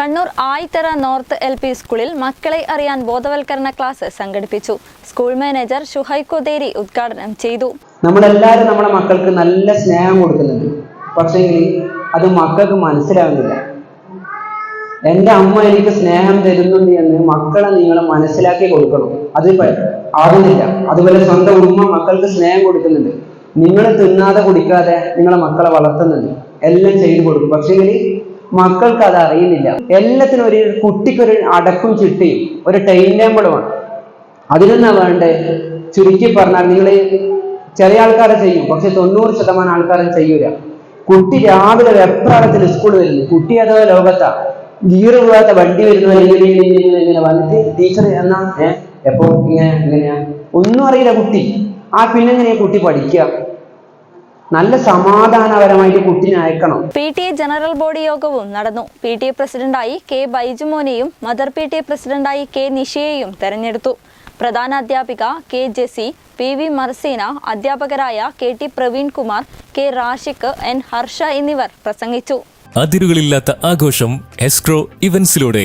Kannur Ayithara north L P സ്കൂളിൽ മക്കളെ അറിയാൻ ബോധവൽക്കരണ ക്ലാസ് സംഘടിപ്പിച്ചു. സ്കൂൾ മാനേജർ ഷുഹൈ കൊതേരി ഉദ്ഘാടനം ചെയ്തു. നമ്മളെല്ലാവരും നമ്മുടെ മക്കൾക്ക് നല്ല സ്നേഹം കൊടുക്കുന്നുണ്ട്. പക്ഷേ അത് മക്കൾക്ക് മനസ്സിലാകുന്നില്ല എന്റെ അമ്മ എനിക്ക് സ്നേഹം തരുന്നുണ്ട് എന്ന് മക്കളെ നിങ്ങൾ മനസ്സിലാക്കി കൊടുക്കണം. അത് ആകുന്നില്ല അതുപോലെ സ്വന്തം ഉമ്മ മക്കൾക്ക് സ്നേഹം കൊടുക്കുന്നുണ്ട്. നിങ്ങൾ തിന്നാതെ കുടിക്കാതെ നിങ്ങളെ മക്കളെ വളർത്തുന്നുണ്ട്. എല്ലാം ചെയ്തു കൊടുക്കും. പക്ഷേ മക്കൾക്ക് അത് അറിയുന്നില്ല. എല്ലാത്തിനും ഒരു കുട്ടിക്കൊരു അടക്കും ചിട്ടിയും ഒരു ടൈം ടേബിളുമാണ് അതിനെന്നാ വേണ്ടേ? ചുരുക്കി പറഞ്ഞാൽ നിങ്ങൾ ചെറിയ ആൾക്കാരെ ചെയ്യും പക്ഷെ തൊണ്ണൂറ് ശതമാനം ആൾക്കാരും ചെയ്യൂല. കുട്ടി രാവിലെ വെപ്രാളത്തിൽ സ്കൂളിൽ വരുന്നു. കുട്ടി അതോ ലോകത്താ. ഗീറ് പോകാത്ത വണ്ടി വരുന്നു ഇങ്ങനെ വന്നിട്ട് ടീച്ചർ എന്നാ? എപ്പോ? ഇങ്ങനെ ഇങ്ങനെയാ? ഒന്നും അറിയില്ല കുട്ടി. ആ പിന്നെ എങ്ങനെയാ കുട്ടി പഠിക്കുക? നല്ല സമാധാനപരമായിട്ട് കുട്ടിനെ അയക്കണം. P T A general body യോഗവും നടന്നു. പി ടി എ പ്രസിഡന്റായി കെ ബൈജുമോനെയും മദർ പി ടി എ പ്രസിഡന്റായി കെ നിഷയെയും തെരഞ്ഞെടുത്തു. പ്രധാന അധ്യാപിക K Jessy P V Marseena അധ്യാപകരായ K T Praveen Kumar K Rashiq N Harsha എന്നിവർ പ്രസംഗിച്ചു. അതിരുകളില്ലാത്ത ആഘോഷം എസ്ക്രോ ഇവന്റ്സിലൂടെ.